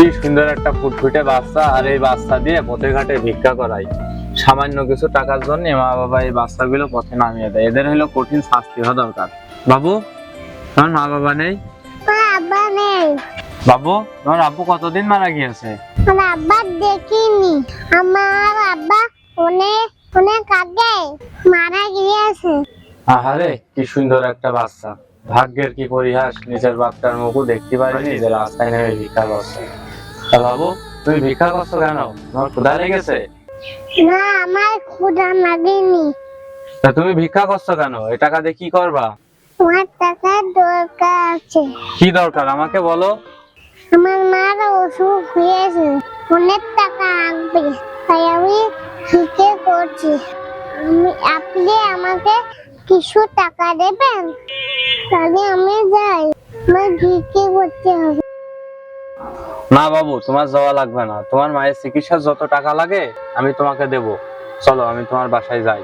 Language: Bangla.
কি সুন্দর একটা ফুটফুটে বাচ্চা আর এই বাচ্চা দিয়ে পথে ঘাটে ভিক্ষা করাই। সামান্য কিছু টাকার জন্য মা বাবা এই বাচ্চাগুলো পথে নামিয়ে দেয়। এদের হলো কঠিন শাস্তি হওয়া দরকার। বাবু তোমার মা বাবা নেই? আব্বা নেই। বাবু তোমার আব্বু কতদিন মারা গিয়েছে? আমার আব্বা দেখিনি। আমার আব্বা অনেক অনেক আগে মারা গিয়েছে। আহারে কি সুন্দর একটা বাচ্চা। ভাগ্যের কি পরিহাস নিজের বাচ্চার মুখও দেখতে পারিনি নিজের রাস্তায় নেমে ভিক্ষা করছে। তা বাবু তুমি ভিক্ষা করছ কেন? তোমার ক্ষুধা লেগেছে? না আমার ক্ষুধা লাগেনি। তা তুমি ভিক্ষা করছ কেন? এই টাকা দিয়ে কি করবা? আমার টাকার দরকার আছে। কি দরকার? আমাকে বলো। আমার মার অসুখ হয়েছে। অনেক টাকা লাগবে তাই আমি ভিকে করছি। আমি আপনি আমাকে কিছু টাকা দেবেন? তাহলে আমি যাই। আমার ভিকে করতে হবে। না বাবু, তোমার যাওয়া লাগবে না। তোমার মায়ের চিকিৎসার যত টাকা লাগে, আমি তোমাকে দেব। চলো, আমি তোমার বাসায় যাই।